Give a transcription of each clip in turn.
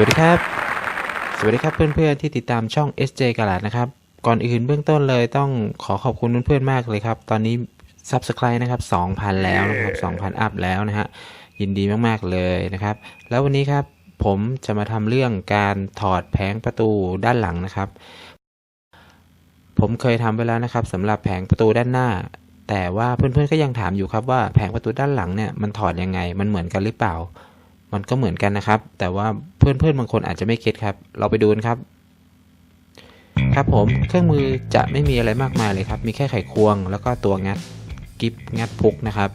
สวัสดีครับ สวัสดีครับเพื่อนๆที่ติดตามช่อง SJ กาลาดนะครับ ก่อนอื่นเบื้องต้นเลยต้องขอขอบคุณเพื่อนๆมากเลยครับ ตอนนี้ Subscribe นะครับ2,000 แล้วนะครับ2,000 อัพแล้วนะฮะ ยินดีมากๆเลยนะครับ แล้ววันนี้ครับผมจะมาทำเรื่องการถอดแผงประตูด้านหลังนะครับ ผมเคยทำไปแล้วนะครับสำหรับแผงประตูด้านหน้า แต่ว่าเพื่อนๆก็ยังถามอยู่ครับว่าแผงประตูด้านหลังเนี่ยมันถอดยังไง มันเหมือนกันหรือเปล่า มันก็เหมือนกันนะครับ แต่ว่าเพื่อนๆบางคนอาจจะไม่เก็ตครับ เราไปดูกันครับ ครับผมเครื่องมือจะไม่มีอะไรมากมายเลยครับ มีแค่ไขควง แล้วก็ตัวงัดกิฟงัดพุกนะครับ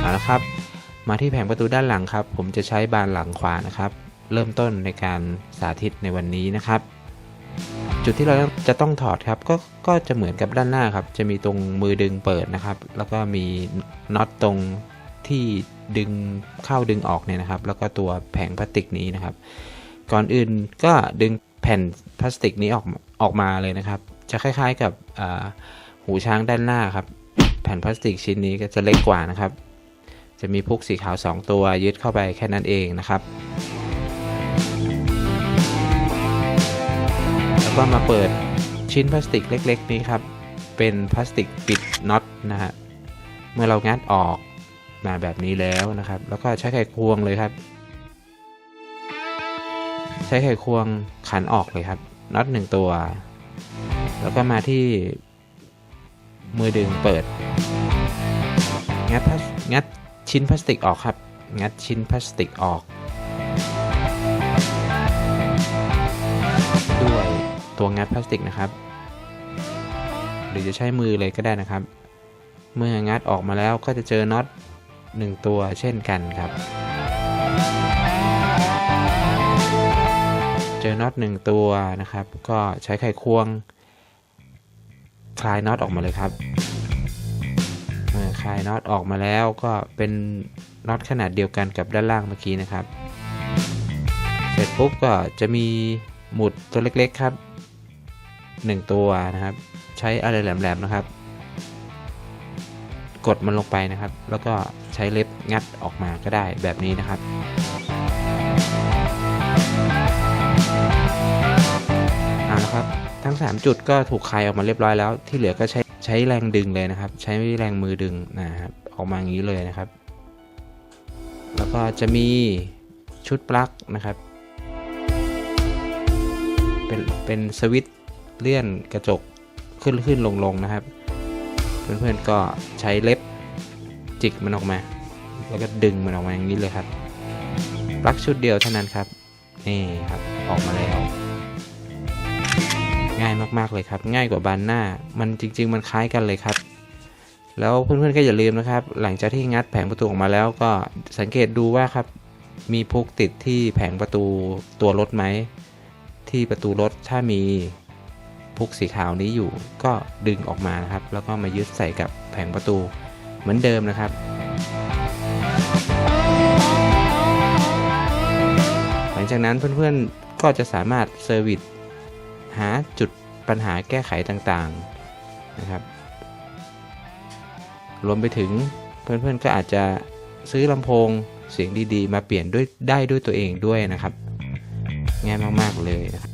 เอาละครับ มาที่แผงประตูด้านหลังครับ ผมจะใช้บานหลังขวานะครับ เริ่มต้นในการสาธิตในวันนี้นะครับ จุดที่เราจะต้องถอดครับก็ก็จะเหมือนกับด้านหน้าครับ จะมีตรงมือดึงเปิดนะครับ แล้วก็มีน็อตตรงที่ดึงเข้าดึงออกเนี่ยนะครับ แล้วก็ตัวแผงพลาสติกนี้นะครับ ก่อนอื่นก็ดึงแผ่นพลาสติกนี้ออกออกมาเลยนะครับ จะคล้ายๆกับหูช้างด้านหน้าครับ แผ่นพลาสติกชิ้นนี้ก็จะเล็กกว่านะครับ จะมีพุกสีขาว 2 ตัวยึดเข้าไปแค่นั้นเองนะครับ ก็มาเปิดชิ้นพลาสติกเล็ก ๆ นี้ครับ เป็นพลาสติกปิดน็อตนะฮะ เมื่อเรางัดออกมาแบบนี้แล้วนะครับ แล้วก็ใช้ไขควงเลยครับ ใช้ไขควงขันออกเลยครับ น็อตหนึ่งตัว แล้วก็มาที่มือดึงเปิด งัดงัดชิ้นพลาสติกออกครับ งัดชิ้นพลาสติกออก ตัวงัดพลาสติกนะครับ หรือจะใช้มือเลยก็ได้นะครับ เมื่องัดออกมาแล้วก็จะเจอน็อตหนึ่งตัวเช่นกันครับ เจอน็อตหนึ่งตัวนะครับ ก็ใช้ไขควง คลายน็อตออกมาเลยครับ เมื่อคลายน็อตออกมาแล้วก็เป็นน็อตขนาดเดียวกันกับด้านล่างเมื่อกี้นะครับ เสร็จปุ๊บก็จะมีหมุดตัวเล็กๆครับ 1 ตัวนะครับ ใช้อะไรแหลมๆนะครับ กดมันลงไปนะครับ แล้วก็ใช้เล็บงัดออกมาก็ได้แบบนี้นะครับเอาละครับทั้ง 3 จุดก็ถูกคลายออกมาเรียบร้อยแล้ว ที่เหลือก็ใช้ใช้แรงดึงเลยนะครับ ใช้แรงมือดึงนะครับออกมาอย่างนี้เลยนะครับ แล้วก็จะมีชุดปลั๊กนะครับ เป็นเป็นสวิตช์ เลื่อนกระจกขึ้นขึ้นลงลงนะครับ เพื่อนๆก็ใช้เล็บจิกมันออกมา แล้วก็ดึงมันออกมาอย่างนี้เลยครับปลั๊กชุดเดียวเท่านั้นครับ นี่ครับออกมาแล้วง่ายมากๆเลยครับ ง่ายกว่าบานหน้า มันจริง ๆ มันคล้ายกันเลยครับ แล้วเพื่อนๆก็อย่าลืมนะครับ หลังจากที่งัดแผงประตูออกมาแล้วก็สังเกตดูว่าครับ มีพุกติดที่แผงประตูตัวรถไหม ที่ประตูรถถ้ามี พุกสีขาวนี้อยู่ก็ดึงออกมานะครับ แล้วก็มายึดใส่กับแผงประตูเหมือนเดิมนะครับ หลังจากนั้นเพื่อนๆก็จะสามารถเซอร์วิสหาจุดปัญหาแก้ไขต่างๆนะครับรวมไปถึงเพื่อนๆก็อาจจะซื้อลำโพงเสียงดีๆ มาเปลี่ยนด้วยได้ด้วยตัวเองด้วยนะครับ ง่ายมากๆเลยนะครับ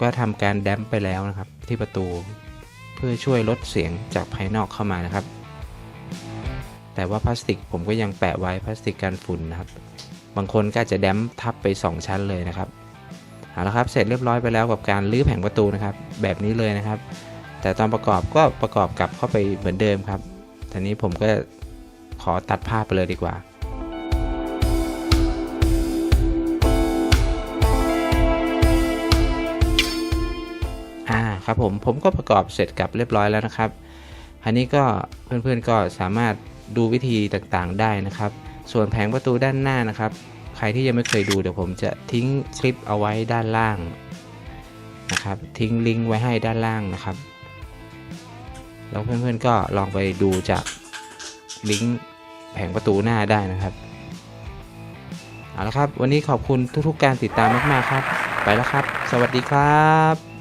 ก็ทำการแดมไปแล้วนะครับ ที่ประตูเพื่อช่วยลดเสียงจากภายนอกเข้ามานะครับ แต่ว่าพลาสติกผมก็ยังแปะไว้พลาสติกกันฝุ่นนะครับ บางคนก็จะแดมทับไป 2 ชั้นเลยนะครับเอาละครับเสร็จเรียบร้อยไปแล้วกับการรื้อแผงประตูนะครับ แบบนี้เลยนะครับ แต่ตอนประกอบก็ประกอบกลับเข้าไปเหมือนเดิมครับทีนี้ผมก็ขอตัดภาพไปเลยดีกว่า ครับผมผมก็ประกอบเสร็จกับเรียบร้อยแล้วนะครับอันนี้ก็เพื่อนๆก็สามารถดูวิธีต่างๆได้นะครับ ส่วนแผงประตูด้านหน้านะครับ ใครที่ยังไม่เคยดูเดี๋ยวผมจะทิ้งคลิปเอาไว้ด้านล่างนะครับ ทิ้งลิงก์ไว้ให้ด้านล่างนะครับแล้วเพื่อนๆก็ลองไปดูจากลิงก์แผงประตูหน้าได้นะครับเอาละครับ วันนี้ขอบคุณทุกๆการติดตามมากๆครับ ไปแล้วครับ สวัสดีครับ